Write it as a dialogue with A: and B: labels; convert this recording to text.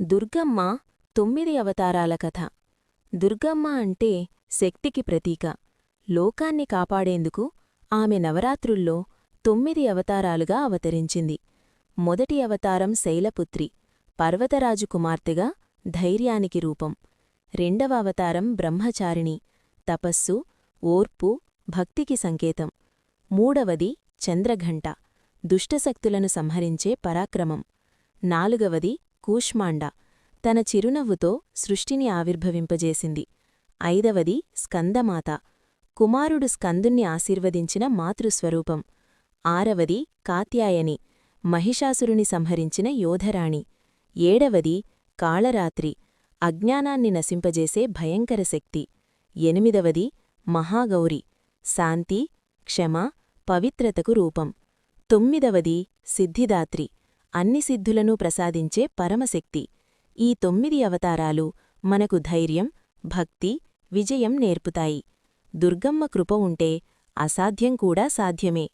A: దుర్గమ్మ తొమ్మిది అవతారాల కథ. దుర్గమ్మ అంటే శక్తికి ప్రతీక. లోకాన్ని కాపాడేందుకు ఆమె నవరాత్రుల్లో తొమ్మిది అవతారాలుగా అవతరించింది. మొదటి అవతారం శైలపుత్రి పర్వతరాజు కుమార్తెగా ధైర్యానికి రూపం. రెండవ అవతారం బ్రహ్మచారిణి తపస్సు ఓర్పు భక్తికి సంకేతం. మూడవది చంద్రఘంట దుష్టశక్తులను సంహరించే పరాక్రమం. నాలుగవది కూష్మాండ తన చిరునవ్వుతో సృష్టిని ఆవిర్భవింపజేసింది. ఐదవది స్కందమాత. కుమారుడు స్కందుణ్ణి ఆశీర్వదించిన మాతృస్వరూపం. ఆరవది కాత్యాయని మహిషాసురుని సంహరించిన యోధరాణి. ఏడవది కాళరాత్రి. అజ్ఞానాన్ని నశింపజేసే భయంకర శక్తి. ఎనిమిదవది మహాగౌరి. శాంతి క్షమ పవిత్రతకు రూపం. తొమ్మిదవది సిద్ధిదాత్రి. అన్ని సిద్ధులను ప్రసాదించే పరమశక్తి. ఈ తొమ్మిది అవతారాలు మనకు ధైర్యం భక్తి విజయం నేర్పుతాయి. దుర్గమ్మ కృప ఉంటే అసాధ్యం కూడా సాధ్యమే.